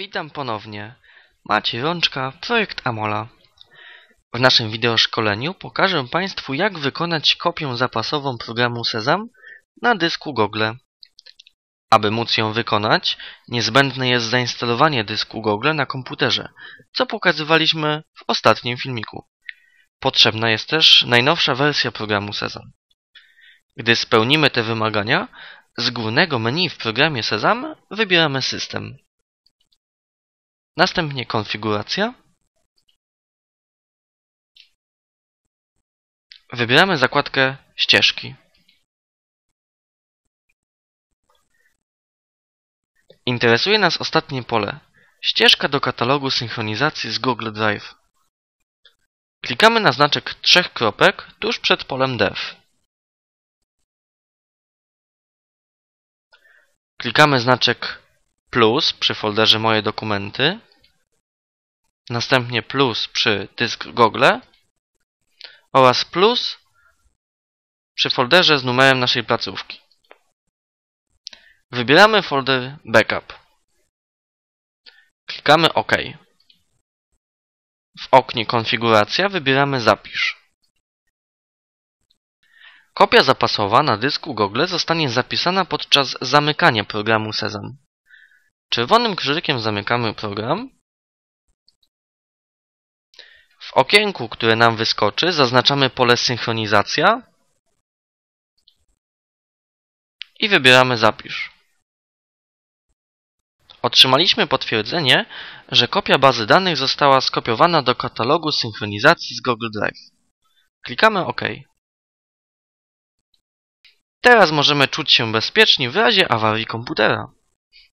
Witam ponownie. Maciej Rączka, projekt Amola. W naszym wideoszkoleniu pokażę Państwu jak wykonać kopię zapasową programu Sezam na dysku Google. Aby móc ją wykonać, niezbędne jest zainstalowanie dysku Google na komputerze, co pokazywaliśmy w ostatnim filmiku. Potrzebna jest też najnowsza wersja programu Sezam. Gdy spełnimy te wymagania, z górnego menu w programie Sezam wybieramy System. Następnie konfiguracja. Wybieramy zakładkę ścieżki. Interesuje nas ostatnie pole. Ścieżka do katalogu synchronizacji z Google Drive. Klikamy na znaczek trzech kropek tuż przed polem Dev. Klikamy znaczek plus przy folderze Moje dokumenty, następnie plus przy dysk Google oraz plus przy folderze z numerem naszej placówki. Wybieramy folder Backup. Klikamy OK. W oknie Konfiguracja wybieramy Zapisz. Kopia zapasowa na dysku Google zostanie zapisana podczas zamykania programu Sezam. Czerwonym krzyżykiem zamykamy program. W okienku, które nam wyskoczy, zaznaczamy pole Synchronizacja i wybieramy Zapisz. Otrzymaliśmy potwierdzenie, że kopia bazy danych została skopiowana do katalogu synchronizacji z Google Drive. Klikamy OK. Teraz możemy czuć się bezpieczni w razie awarii komputera.